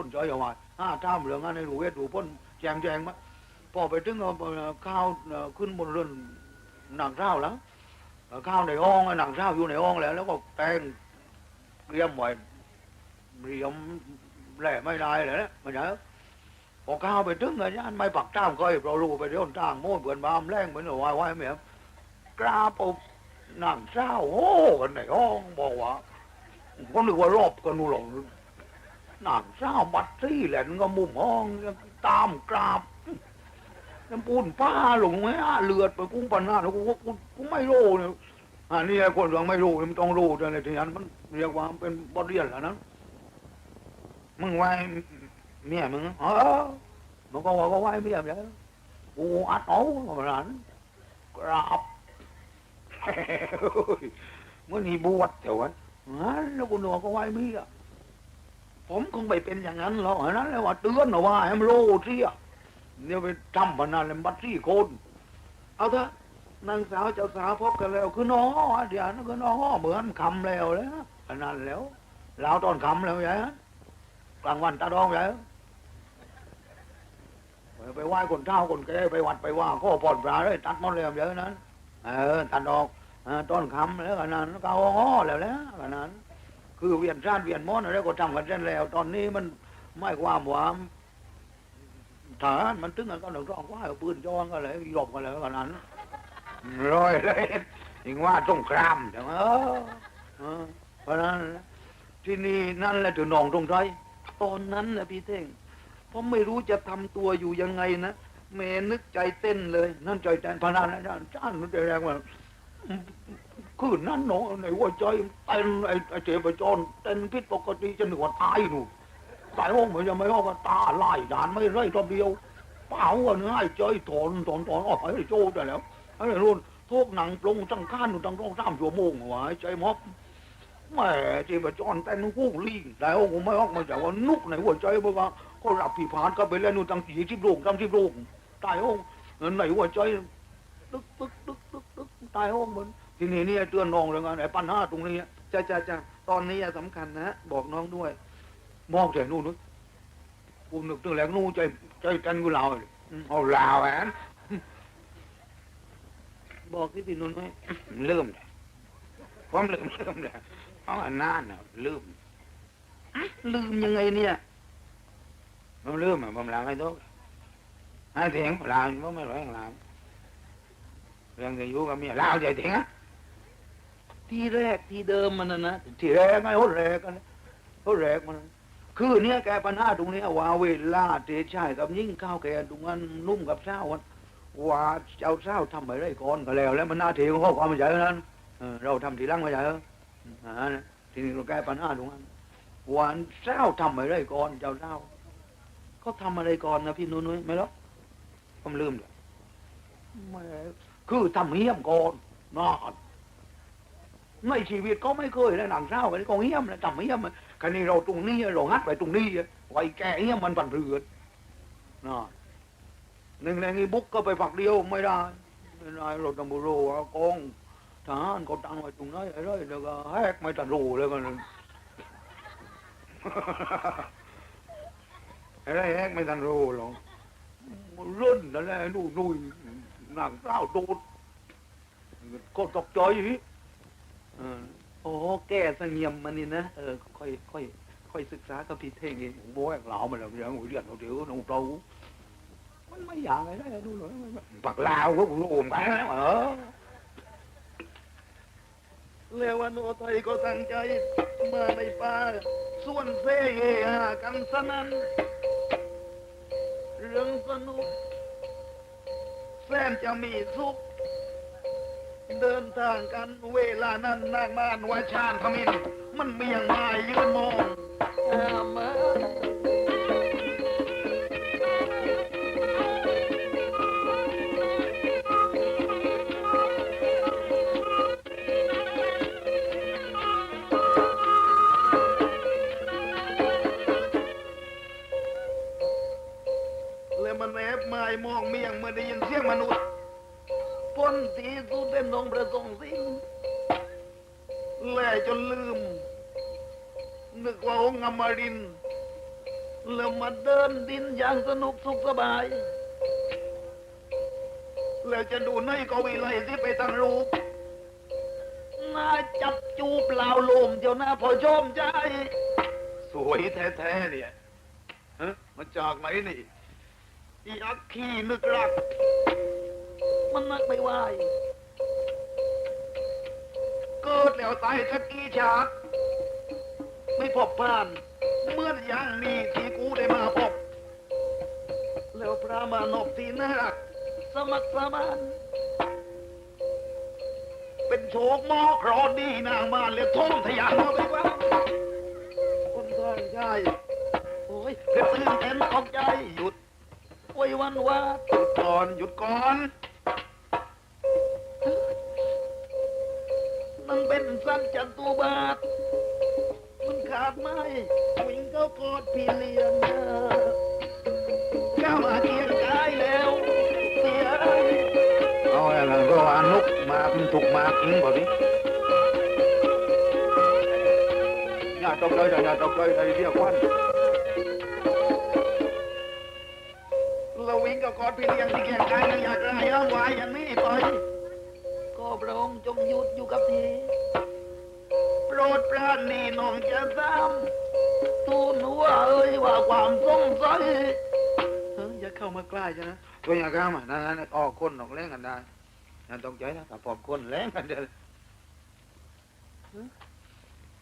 ต้นจอยเอาไว้ห้าท่ามเหลืองอันในรูเวทรูพ้นแจงแจงมาพอไปถึงเอาข้าวขึ้นบนเรือนหนังเท้าแล้วข้าวในห้องหนังเท้าอยู่ในห้องแล้ว แล้วก็แตงเรียมไว้เรียมแหล่ไม่ได้เลยนะมันเยอะพอข้าวไปถึงอาจารย์ไม่ปักจ้ามก็เรารู้ไปเรื่องจ้างโม่เบือนบามแรงเหมือนวาไว้เหมือนกราบอาหนังเท้าโอ้กันในห้องบอกว่าก็นึกว่ารอบกันนู่นหรอ นังเศร้าบัดซี่แหละก็มุมห้องตามกราบน้ำปูนป้าหลงไหมอะเลือดไปกุ้งปันหน้าแล้วกูกูกูไม่รู้เนี่ยอันนี้คนยังไม่รู้มันต้องรู้แต่ในที่นั้นมันเรียกว่าเป็นบทเรียนแล้วนะมึงไหวเมียมึงเออมันก็ว่าก็ไหวเมียมแล้วกูอัดเอาประมาณนั้นกราบเมื่อนี้บวชเดี๋ยววันงั้นแล้วกูหนวก็ไหวเมีย ผมคงไปเป็นอย่างนั้นหรอกนั้นเลยว่าเตือนเอว่าให้มันโลเสียเนี่ยไปทำพนันเลยบัตรสี่คน เอาเถอะนางสาวเจ้าสาวพบกันแล้ว คือน้องอะเดี๋ยวนั้นคือน้องเหมือนคำแล้วเลยนะพนันแล้วล้วตอนคำแล้วไงฮะกลางวันตาดองไงไปไหว้คนเฒ่าคนแก่ไปวัดไปว่าข้อผ่อนปลาเลยตัดมดเลยเยอะนั้น เออตัดดอกเออต้นคำแล้วกันนั้นก็เอาอ้อแล้วแล้วกันนั้น คือเวียนชาติเวียนมอนอะไรก็ทำกันเช่นแล้ว ตอนนี้มันไม่ความว่าฐานมันตึงกันก็หนึ่งร้องว่าเอาปืนจ้องก็เลยหลบกันเลยกันนั้นร้อยเลยยิงว่าสงครามใช่ไหมเออเพราะนั้นที่นี่นั่นแหละถึงหนองตรงใจตอนนั้นนะพี่เท่งผมไม่รู้จะทำตัวอยู่ยังไงนะเมนึกใจเต้นเลย นั่นใจเต้นพนันนะจ้านจ้านมันใจแรงว่า คืนนั้นเนาะในหัวใจเต้นไอ้ไอ้เจ็บจอนเต้นผิดปกติจะหนวดตายหนูตายห้องเหมันยังไม่ห้องก็ตาลายด่านไม่ไรตัวเดียวเปล่าว่าเนื้อไอ้ใจถอนถอนถอนออกไอ้โจ้แต่แล้วไอ้รุ่นทุกหนังปรุงตั้งข้านอยู่ตั้งต้องสามชั่วโมงวะไอ้ใจมอบแม่เจ็บจอนเต้นหูลิงแต่ห้องไม่ห้องมาจากว่านุกในหัวใจเพราะว่าก็หลับผีผานก็ไปเล่นนู่นตั้งสี่สิบโลกตั้งสิบโลกตายห้องในหัวใจตึกตึกตึกตึกตึกตายห้องเหมัน ทีนี้เนี่ยเตือนน้องเรื่องอะไรปัญหาตรงนี้จะจะจะตอนนี้สำคัญนะ บอกน้องด้วย มองแต่นู่นนู้นกูนึกถึงแล้วนู่นใจใจกันกูเราเลยอืมเอาลาวแอนบอกที่พี่นุ่นไว้ลืมเลยผมลืมลืมเลยเพราะอันนั้นน่ะลืมลืมยังไงเนี่ยผมลืมอะผมลางให้ทุกให้เสียงลางผมไม่ร้อยลางเรื่องจะอยู่กับเมียลาวใจเสียงอะ ที่แรกที่เดิมมันนะนะที่แรกไงเขาแรกกันเขาแรกมัน คือเนี่ยแกปัญหาตรงเนี้ยวาเวลาเตชายกับยิ่งข้าวแกตรงนั้นนุ่มกับเช้าวันว่าเจ้าเช้าทำไปได้ก่อนก็แล้ว แล้วมันหน้าที่ของเขาความไม่ใช่นั้นเราทำทีหลังม่ใช่เหรออ่ทีนี้เราแก้ปัญหาตรงนั้นวันเช้าทำไปได้ก่อนเจ้าเช้าเขาทำอะไรก่อนนะพี่นุ่นไหมหรอกผมลืมเลยไม่คือทำเหี้ยมก่อนนอน ในชีวิตก็ไม่เคยเลยหนังเศร้ากันก็เหี้ยมนะจำเหี้ยมคันนี้เราตรงนี้เรางัดไปตรงนี้ไว้แก่เหี้ยมมันปั่นเรือนนะหนึ่งในนี้บุกก็ไปฝักเดียวไม่ได้ไม่ได้เราต้องบรูว่ากองทหารก็ตั้งไว้ตรงนั้นไอ้ไรแล้วก็แฮกไม่ตันรู้เลยมันไอ้ไรแฮกไม่ตันรู้หรอกรุ่นนั่นแหละนู่นนู่นหนังเศร้าโดนก็ตกใจ ออโอ้แก้เสงี่ยมมันนี่นะเออค่อยค่อยค่อยศึกษากับพี่เท่งเองโบ้ยเหล่ามันแล้วอย่างหัวเรียนเราเดี๋ยวน้องเรามันไม่อยากอะไรได้ดูหน่อยปักลาวก็กูโอมกันแล้วเออแล้ววันโอไทยก็ตั้งใจมาในป่าส่วนเซเฮากันสนั้นเรื่องสนุกแสนจะมีสุข เดินทางกันเวลานั้นนางมานวาชาญพมิน มันเมียงมายืนมองอามาแล้วมันแอบมายมองเมียงเมื่อได้ยินเสียงมนุษย์ นสีสุดเป็นองค์ประสงสิงแล่จนลืม นึกว่าองค์อมรินทร์แล้วมาเดินดินอย่างสนุกสุขสบาย แล้วจะดูในกวีเลยที่ไปตั้งรูปน่าจับจูบล่าลมเจ้าหน้าพอชมใจ สวยแท้ๆเนี่ยฮะมาจากไหนนี่อีอักขี้นึกรัก มันนักไม่ไหวเกิดแล้วตายสักกี่ชาติไม่พบผ่านเหมื่อนอย่างนี้ที่กูได้มาพบ แล้วพระมานพที่น่ารักสมัครสมานเป็นโชคหมอเครอดีนางมารเรียกท่องทะยานมาไปว่าคนทางใจโอ้ยกระตื่นเต้นตกใจหยุดโอ้ยวันวาดหยุดก่อนหยุดก่อน สั้นจัตุบาท มันขาดไม่วิ่งก็กอดพี่เลี้ยงก้าวมาเคียงกายแล้วเสียเอาอะไรก็ว่านุกมากมันถูกมากอิงบ่พี่อย่าตกเลยอย่าตกเลยในเรียกวันเราวิ่งก็กอดพี่เลี้ยงที่เคียงกายอยากไรอ้างวายอย่างนี้ไปก็พระองค์จงหยุดอยู่กับทีโป รดปรานนี่น้องจะตามตูนหัวเอ้ยว่าความสงสัยเฮ้ยอย่าเข้ามาใกล้จ้ะนะตัวอย่างก้ามานั่นนั่นออกคนออกแรงกันได้นั่นต้องใจนะถ้าพอบคนแรงกันเดียว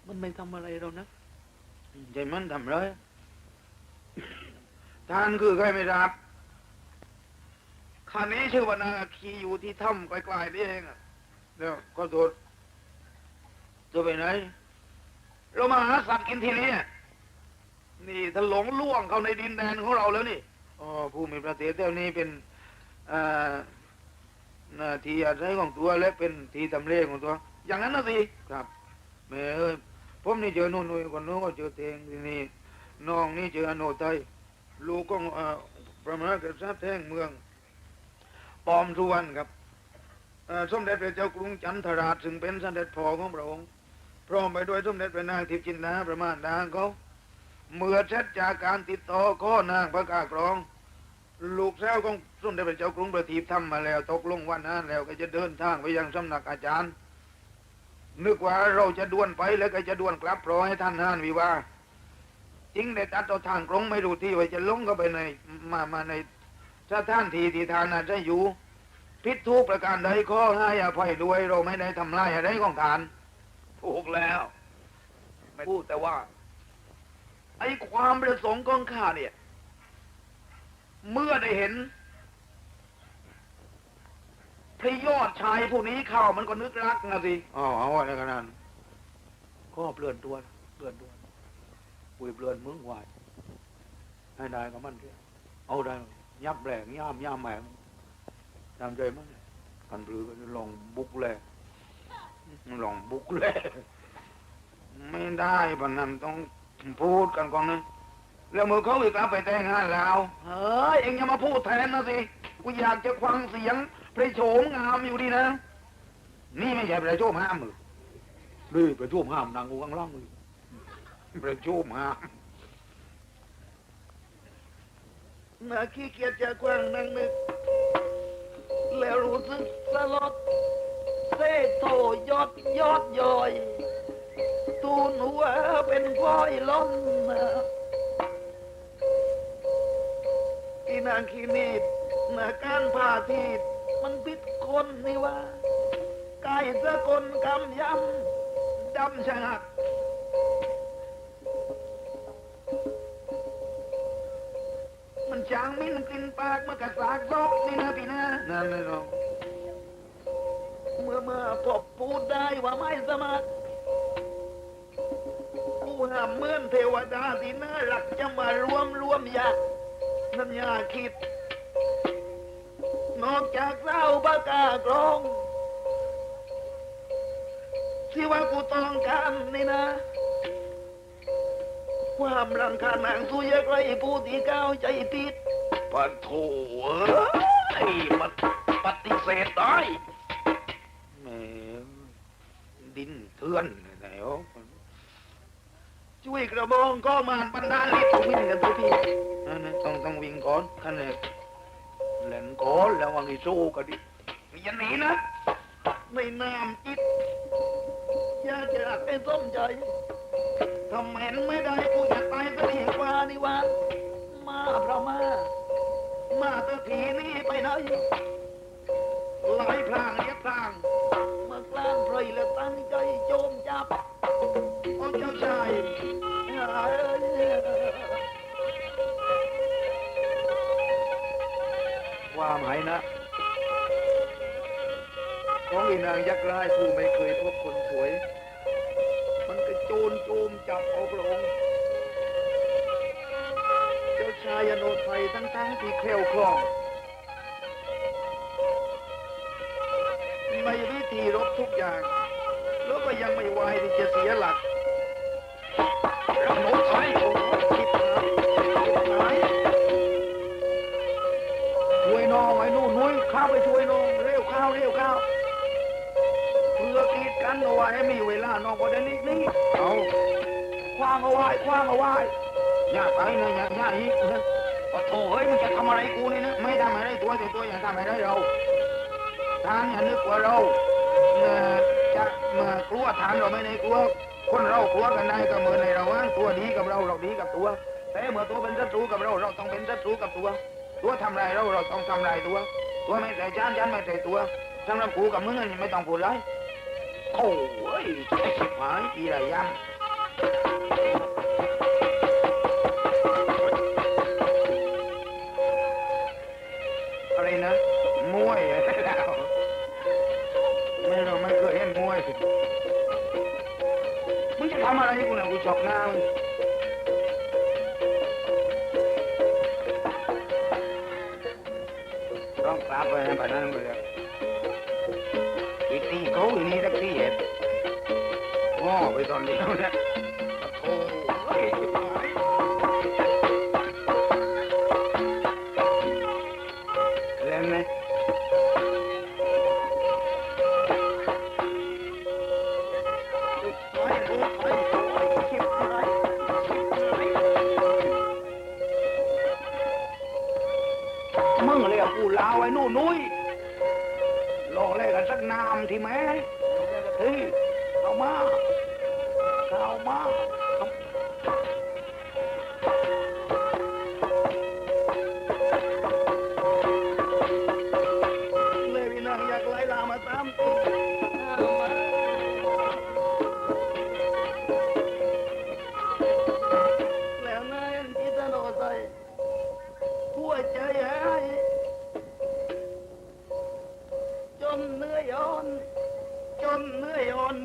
มันไม่ทำอะไรเรานะใจมันทำเลยทานคือใครไม่รับคันนี้ชื่อว่านาคีอยู่ที่ถ้ำไกลๆนี่เองอะเดี๋ยวก็โดด ตัวไปไหน เรามาหาสัตว์กินทีนี้นี่ถ้าหลงล่วงเข้าในดินแดนของเราแล้วนี่อ๋อผู้มีประเทศเท่านี้เป็นอนาทีอาศัยของตัวและเป็นที่ทำเลของตัว อย่างนั้นนะสิครับแม่เอ้ยผมนี่เจอนู่นนู่นคนนู้นก็เจอเทงที่นี่น้องนี่เจออโนไทยลูกของอประมาณกับทราบแท่งเมืองปอมสุวรรณครับสมเด็จพระเจ้ากรุงจันทราชซึ่งเป็นสมเด็จพ่อของพระองค์ พร้อมไปด้วยสมเด็จพระนางทิพย์จินดาประมาณนางเขาเมื่อเสร็จจากการติดต่อข้อนางพระกากรอง ลูกสาวของสมเด็จพระเจ้ากรุงประทีปทำมาแล้ว ตกลงวันนั้นแล้วก็จะเดินทางไปยังสำนักอาจารย์ นึกว่าเราจะด่วนไปแล้วก็จะด่วนกลับรอให้ท่านห้านวิวาจริงได้ตัดตัวทางกรงไม่รู้ที่ว่าจะลงก็ไปในมามาในสถานที่ที่ทานอาจจะอยู่พิษทุกประการใดข้อให้อภัยด้วยเราไม่ได้ทำลายอะไรของทาน ถูกแล้ว ไม่พูดแต่ว่า ไอ้ความประสงค์ของข้าเนี่ย เมื่อได้เห็นพระยอดชายผู้นี้เข้ามันก็นึกรักนะสิอ๋อเอาอะไรกันนั้นก็เปลื่อนตัวเปลื่อนตัวปุยเปลื่อนมึงไหวให้ได้ก็มันเถอะเอาได้ยับแรงย่ามย่ามแหมงตามใจมันกันปลือก็ลองบุกเล ลองบุกเลยไม่ได้ปะนั้นต้องพูดกันก่อนนะแล้วมือเขาอีกแล้วไปแต่งงานแล้วเฮ้ยเอ็งอย่ามาพูดแทนนะสิกูอยากจะฟังเสียงพระโฉมงามอยู่ดีนะ นี่ไม่ใช่ประโชมห้ามมือนี่ประโชมห้ามนางกูข้างล่างมือประโชมห้ามน่าขี้เกียจจะกว้างนั่งนึกแล้วรู้สึกสลด เซโทยอดยอดย่อย ตูนหัวเป็นพ้อยล้นนะอีนางขีนีดนาการผ่าทีดมันพิษคนนี่ว่าไก่สะกลกำยำดำชะงักมันจางมิ้นกินปากมากระสากซอกนี่นะพี่นะนั่นไม่ลองเมื่อเมื่อพบพูดได้ว่าไม่สมัครผู้ห้ามเมื่อนเทวดาที่น่ารักจะมารวมรวมยากนั่นอยาคิด นอกจากเศร้าบากากรองที่ว่ากูต้องการนี่นะ ความรำคาญนางสุยใกล้ผู้ที่ก้าวใจติดปะโถเอ้ยมันปฏิเสธได้ ดินเถื่อนไหนวะจช่วยกระบองก็มานบรรดาลิบวิ่งกันทุกทีนั่นนะต้องต้องวิ่งก่อนขันแรกเล่นก้อนแล้ววังอีสู้ก็ดิอย่าหนีนะในนามจิตอยากจะให้ส้มใจทำเห็นไม่ได้กูอยากตายซะดีกว่านี่หวะมาพระมา มาตะทีนี้ไปไหนหลายพรางเรียบพรางากลางไพรและตั้งใจโจมจับเอาเจ้าชายเอ้ยความหายนะ ของอีนางยักษ์ร้ายผู้ไม่เคยพบคนสวย มันก็โจรโจมจับเอาพระองค์เจ้าชายอโนไทยทั้งๆที่แคล้วคล่อง ทุกอย่าง แล้วก็ยังไม่วายที่จะเสียหลักอโนไทยโอ้โหคิดหายคิดหายช่วยน้องไอ้นู่นนุ้ยข้าไปช่วยน้องเร็วข้าวเร็วข้าวเพื่อกีดกันเอาไว้ให้มีเวลาน้องก็ได้ลิกนี้เอาคว้างเอาไว้คว้างเอาไว้อย่าไปนะอย่าอย่าอีกนะโอ้โถเฮ้ยมันจะทำอะไรกูนี่นะไม่ทำอะไรตัวแต่ตัวอย่าทำอะไรเราทานอย่านึกว่าเรา เอ่อจะเมื่อกลัวทานเราไม่ได้กลัว คนเรากลัวกันได้ก็เหมือนในเราว่าตัวดีกับเราเราดีกับตัว แต่เมื่อตัวเป็นศัตรูกับเราเราต้องเป็นศัตรูกับตัว ตัวทำลายเราเราต้องทำลายตัว ตัวไม่ใส่จานจานไม่ใส่ตัวสำหรับกูกับมึงนี่ไม่ต้องพูดเลยโอ้ยไอ้ชิบหายอีไรยำ มึงจะทำอะไรกูนะกูจบงานต้องกลับไปให้ไปนั่นไปเลยอีกทีเขาอีกนี่สักทีเห็ดง้อไปตอนเดียวเนี่ย เลยกูลาวไอ้นู่นนุ้ยลองเล่นกันสักนามทีไหม่เฮ้ยเข้ามาเข้ามา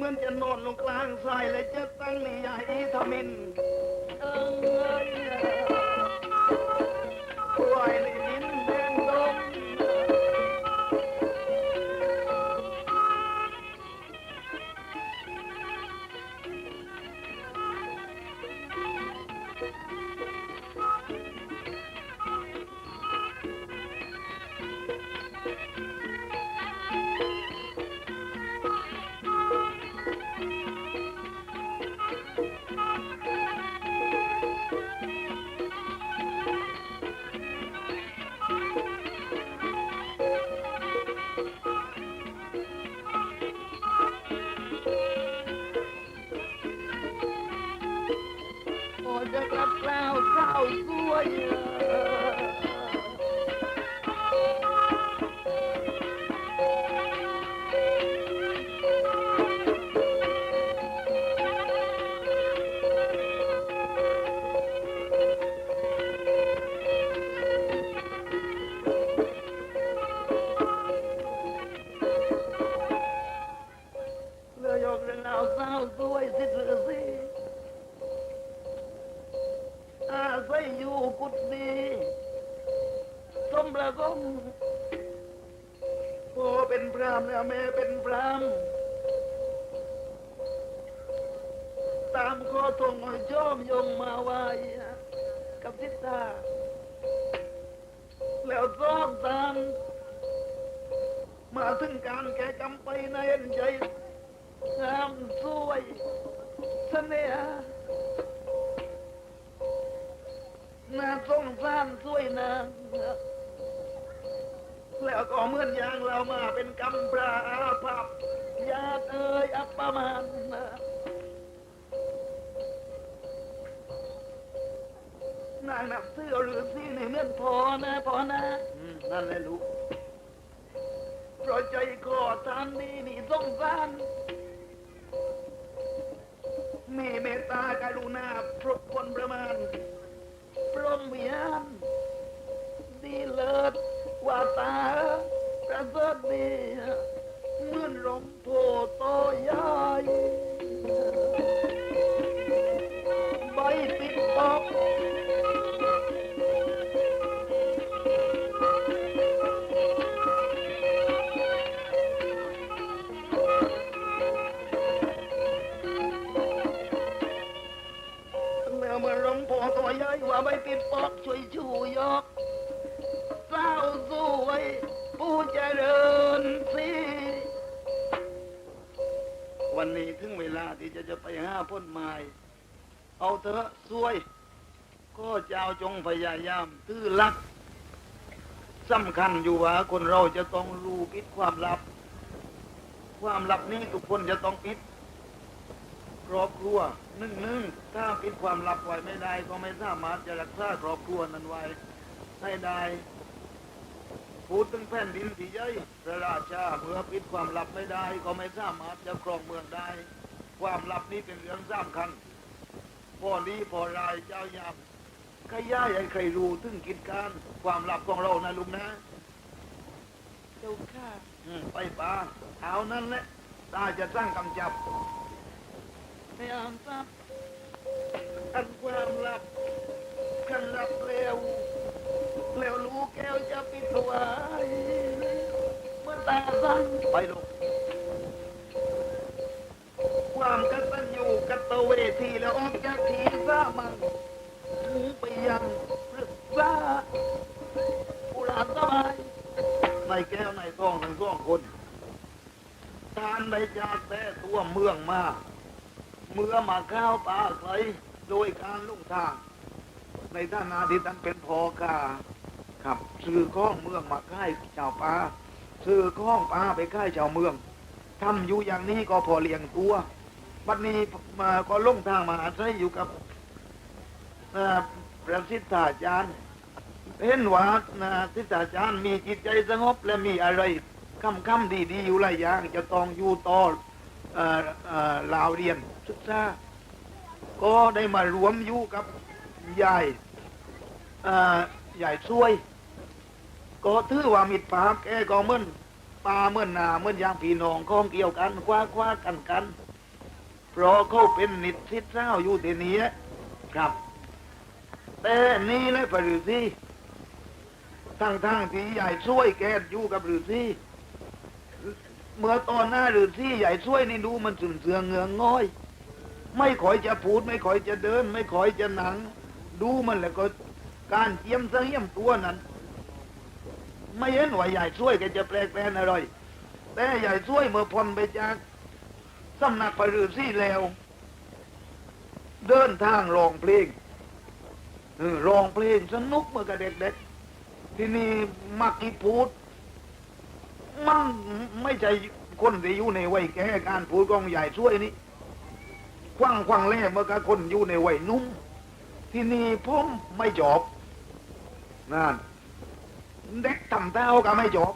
มือนจะนอนลงกลางทรายและจะตั้งนิยายทมินเอ้ย สมประกมพ่อเป็นพรามแล้วแม่เป็นพรามตามข้อทงชอบยงมาไว้กับทิศตาแล้วซ้อมตามมาถึงการแก่กำไปในใจ งามสวยเสน่หาน่าสงสารสวยนางแล้วก็เหมือนอย่างเรามาเป็นกำพร้าอาภัพญาติเอ่ยอัปปมาณนะนางนับเสื้อหรือซี่ในเมื่อนพอนะพอนะอืมนั่นแหละลูกเพราะใจคอทานนี้นี่สงสาร มีเมตตากรุณาพรคนประมาณ พรหมวิญญาณดีเลิศวาตาประเสริฐดีเหมือนลมโพโตยา ตื้อลักสำคัญอยู่ว่าคนเราจะต้องรู้ปิดความลับ ความลับนี้ทุกคนจะต้องปิดครอบครัวนึ่งนึ่งถ้าปิดความลับไว้ไม่ได้ก็ไม่สามารถจะรักษาครอบครัวนั้นไว้ให้ได้พูดถึงแผ่นดินที่ใหญ่พระราชาเมื่อปิดความลับไม่ได้ ก็ไม่สามารถจะครองเมืองได้ ความลับนี้เป็นเรื่องสำคัญพ่อนี้พ่อรายเจ้ายาม ขย่ายให้ใครรู้ถึงกิจการความลับของเรานะลุงนะเจ้าค่ะอืมไปป่าเอานั่นแหละตาจะสร้างกำจับพยายามทราบอันความลับขันลับเร็วเร็วรู้แก้วจะปิดไว้เมื่อตาสั่งไปลูกความกตัญญูกตเวทีแล้วออกจากทีสามังถึง ไปยังปรึกษาอุราสบายในแก้วในท้องทั้งสองคนทานได้จากแต่ตัวเมืองมา เมื่อมาข้าวปลาใครโดยการลุ่งทาง ในฐานะที่ท่านเป็นพอกาครับซื้อข้องเมืองมาค่ายชาวปลาซื้อข้องปลาไปค่ายชาวเมืองทำอยู่อย่างนี้ก็พอเลี้ยงตัวบัดนี้มาก็ลุ่งทางมาอาศัยอยู่กับ เอ่อพระสิทธาจารย์ เห็นว่านะสิทธาจารย์มีจิตใจสงบและมีอะไรคำคำดีๆอยู่หลายอย่าง จะต้องอยู่ต่อลาวเรียนศึกษาก็ได้มารวมอยู่กับยายเอ่อยายช่วย ก็ถือว่ามิตรภาแกก็เหมือนปลาเมือนนาเมือนยางพี่น้องข้องเกี่ยวกันคว้าคว้ากันกันเพราะเขาเป็นนิดทิศเศร้าอยู่ที่นี้ครับ แต่นี่แหละปฤษีทั้งทั้งที่ใหญ่ช่วยแกอยู่กับฤาษีเมื่อตอนหน้าฤาษีใหญ่ช่วยนี่ดูมันสุ่นเสืองเงืองง้อย ไม่คอยจะพูด ไม่คอยจะเดิน ไม่คอยจะหนัง ดูมันแล้วก็การเจียมเสียมตัวนั้น ไม่เห็นว่าใหญ่ช่วยแกจะแปลกแปลนอะไรแต่ใหญ่ช่วยเมื่อพ้นไปจากสำนักปรือซี่แล้ว เดินทางรองเพลง ร้องเพลงสนุกเมื่อกับเด็กๆ ที่นี่มักกีพูด มันไม่ใช่คนที่อยู่ในวัยแก่การพูดของใหญ่ช่วยนี่ควังควังแรกเมื่อกับคนอยู่ในวัยนุ่ม ที่นี่ผมไม่จบนั่นเด็กต่ำเต้าก็ไม่จบ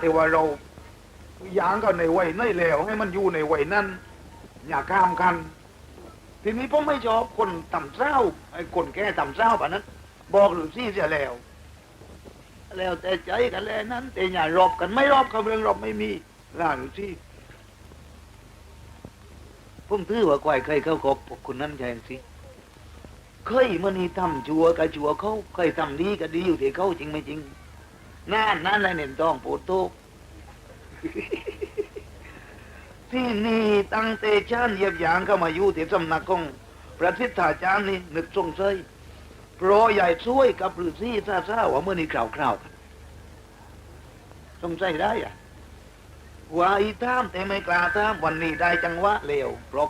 แต่ว่าเรา ยางก็ในวัยนั่นแล้วให้มันอยู่ในวัยนั้น อย่าข้ามกัน ทีนี้ผมไม่ชอบคนต่ำเศร้าไอ้คนแก่ต่ำเศร้าป่ะนั้น บอกหรือซี่เสียแล้ว แล้วแต่ใจกันแล้วนั้น แต่อย่ารอบกันไม่รอบคำเรื่องรอบไม่มีล่าหรือที่ผมถือว่าควายเคยเข้าคบคุณนั่นใช่สิเคยมันนี่ทำชัวกับชัวเขาเคยทำดีก็ดีอยู่ที่เขาจริงไม่จริงนั่นนั่นแหละเน่นต้องปูดทุก ที่นี่ตั้งแต่ชาติเยียบยางเข้ามาอยู่ที่สำนักของพระทิศาจารย์นี่นึกสงสัยเพราะใหญ่ช่วยกับฤาษีซาซาว่าเมื่อนี้คราวๆกันสงสัยได้อะว่าอีท่ามแต่ไม่กล้าท่ามวันนี้ได้จังหวะเร็วเพราะ